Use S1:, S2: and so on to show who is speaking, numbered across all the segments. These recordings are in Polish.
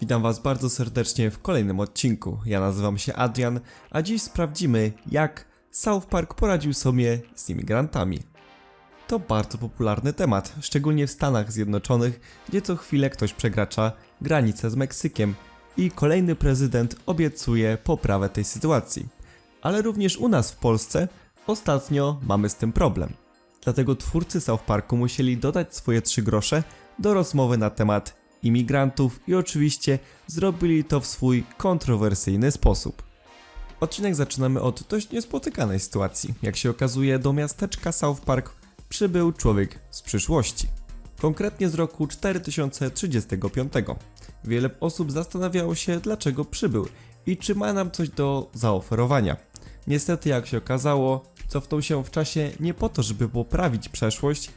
S1: Witam Was bardzo serdecznie w kolejnym odcinku. Ja nazywam się Adrian, a dziś sprawdzimy, jak South Park poradził sobie z imigrantami. To bardzo popularny temat, szczególnie w Stanach Zjednoczonych, gdzie co chwilę ktoś przekracza granicę z Meksykiem i kolejny prezydent obiecuje poprawę tej sytuacji. Ale również u nas w Polsce ostatnio mamy z tym problem. Dlatego twórcy South Parku musieli dodać swoje trzy grosze do rozmowy na temat imigrantów i oczywiście zrobili to w swój kontrowersyjny sposób. Odcinek zaczynamy od dość niespotykanej sytuacji. Jak się okazuje, do miasteczka South Park przybył człowiek z przyszłości. Konkretnie z roku 4035. Wiele osób zastanawiało się, dlaczego przybył i czy ma nam coś do zaoferowania. Niestety, jak się okazało, cofnął się w czasie nie po to, żeby poprawić przeszłość,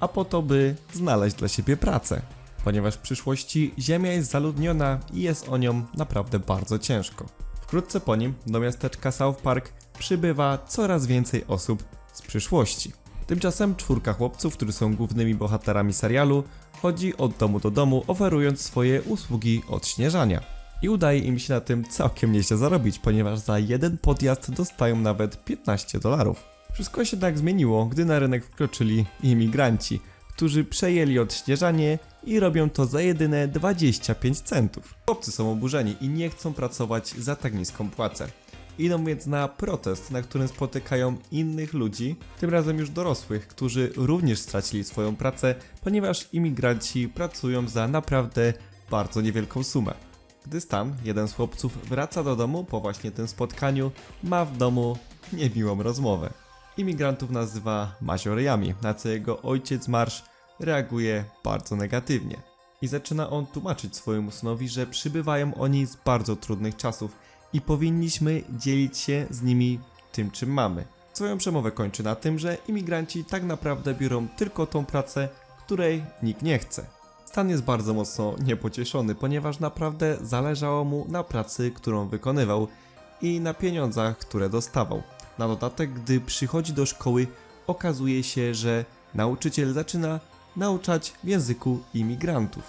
S1: a po to, by znaleźć dla siebie pracę. Ponieważ w przyszłości Ziemia jest zaludniona i jest o nią naprawdę bardzo ciężko. Wkrótce po nim do miasteczka South Park przybywa coraz więcej osób z przyszłości. Tymczasem czwórka chłopców, którzy są głównymi bohaterami serialu, chodzi od domu do domu, oferując swoje usługi odśnieżania. I udaje im się na tym całkiem nieźle zarobić, ponieważ za jeden podjazd dostają nawet 15 dolarów. Wszystko się tak zmieniło, gdy na rynek wkroczyli imigranci, którzy przejęli odśnieżanie i robią to za jedyne 25 centów. Chłopcy są oburzeni i nie chcą pracować za tak niską płacę. Idą więc na protest, na którym spotykają innych ludzi, tym razem już dorosłych, którzy również stracili swoją pracę, ponieważ imigranci pracują za naprawdę bardzo niewielką sumę. Gdy Stan, jeden z chłopców, wraca do domu po właśnie tym spotkaniu, ma w domu niemiłą rozmowę. Imigrantów nazywa maziorejami, na co jego ojciec Marsz reaguje bardzo negatywnie. I zaczyna on tłumaczyć swojemu synowi, że przybywają oni z bardzo trudnych czasów i powinniśmy dzielić się z nimi tym, czym mamy. Swoją przemowę kończy na tym, że imigranci tak naprawdę biorą tylko tą pracę, której nikt nie chce. Stan jest bardzo mocno niepocieszony, ponieważ naprawdę zależało mu na pracy, którą wykonywał i na pieniądzach, które dostawał. Na dodatek, gdy przychodzi do szkoły, okazuje się, że nauczyciel zaczyna nauczać w języku imigrantów.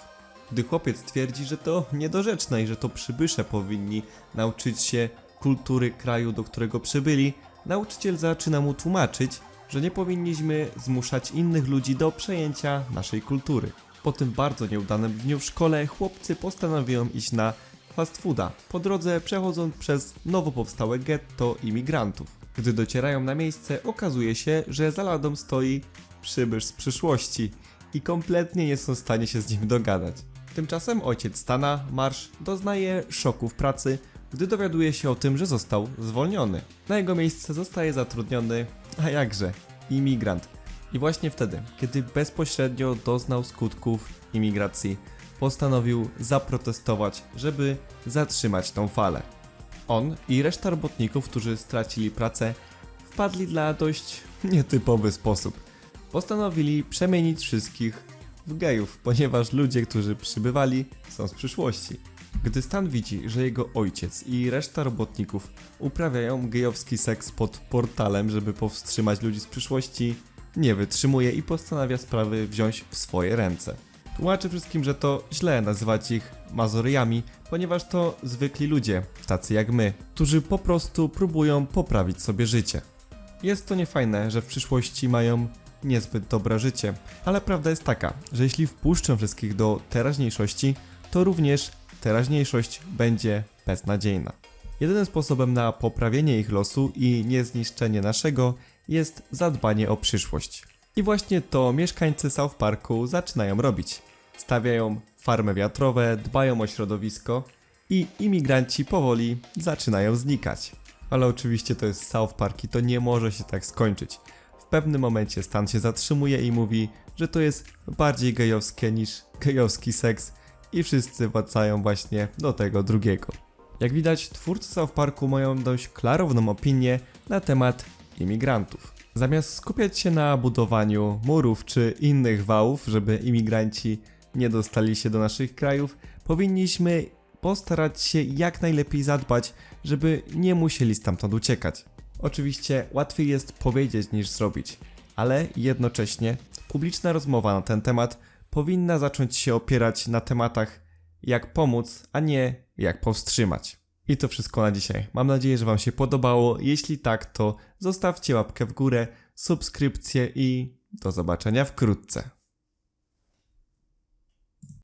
S1: Gdy chłopiec twierdzi, że to niedorzeczne i że to przybysze powinni nauczyć się kultury kraju, do którego przybyli, nauczyciel zaczyna mu tłumaczyć, że nie powinniśmy zmuszać innych ludzi do przejęcia naszej kultury. Po tym bardzo nieudanym dniu w szkole chłopcy postanowią iść na fast fooda, po drodze przechodząc przez nowo powstałe getto imigrantów. Gdy docierają na miejsce, okazuje się, że za ladą stoi przybysz z przyszłości i kompletnie nie są w stanie się z nim dogadać. Tymczasem ojciec Stana, Marsz, doznaje szoku w pracy, gdy dowiaduje się o tym, że został zwolniony. Na jego miejsce zostaje zatrudniony, a jakże, imigrant. I właśnie wtedy, kiedy bezpośrednio doznał skutków imigracji, postanowił zaprotestować, żeby zatrzymać tą falę. On i reszta robotników, którzy stracili pracę, wpadli dla dość nietypowy sposób. Postanowili przemienić wszystkich w gejów, ponieważ ludzie, którzy przybywali, są z przyszłości. Gdy Stan widzi, że jego ojciec i reszta robotników uprawiają gejowski seks pod portalem, żeby powstrzymać ludzi z przyszłości, nie wytrzymuje i postanawia sprawy wziąć w swoje ręce. Tłumaczy wszystkim, że to źle nazywać ich mazoryjami, ponieważ to zwykli ludzie, tacy jak my, którzy po prostu próbują poprawić sobie życie. Jest to niefajne, że w przyszłości mają niezbyt dobre życie, ale prawda jest taka, że jeśli wpuszczę wszystkich do teraźniejszości, to również teraźniejszość będzie beznadziejna. Jedynym sposobem na poprawienie ich losu i niezniszczenie naszego jest zadbanie o przyszłość. I właśnie to mieszkańcy South Parku zaczynają robić. Stawiają farmy wiatrowe, dbają o środowisko i imigranci powoli zaczynają znikać. Ale oczywiście to jest South Park i to nie może się tak skończyć. Pewnym momencie Stan się zatrzymuje i mówi, że to jest bardziej gejowskie niż gejowski seks i wszyscy wracają właśnie do tego drugiego. Jak widać, twórcy South Parku mają dość klarowną opinię na temat imigrantów. Zamiast skupiać się na budowaniu murów czy innych wałów, żeby imigranci nie dostali się do naszych krajów, powinniśmy postarać się jak najlepiej zadbać, żeby nie musieli stamtąd uciekać. Oczywiście łatwiej jest powiedzieć niż zrobić, ale jednocześnie publiczna rozmowa na ten temat powinna zacząć się opierać na tematach jak pomóc, a nie jak powstrzymać. I to wszystko na dzisiaj. Mam nadzieję, że Wam się podobało. Jeśli tak, to zostawcie łapkę w górę, subskrypcję i do zobaczenia wkrótce.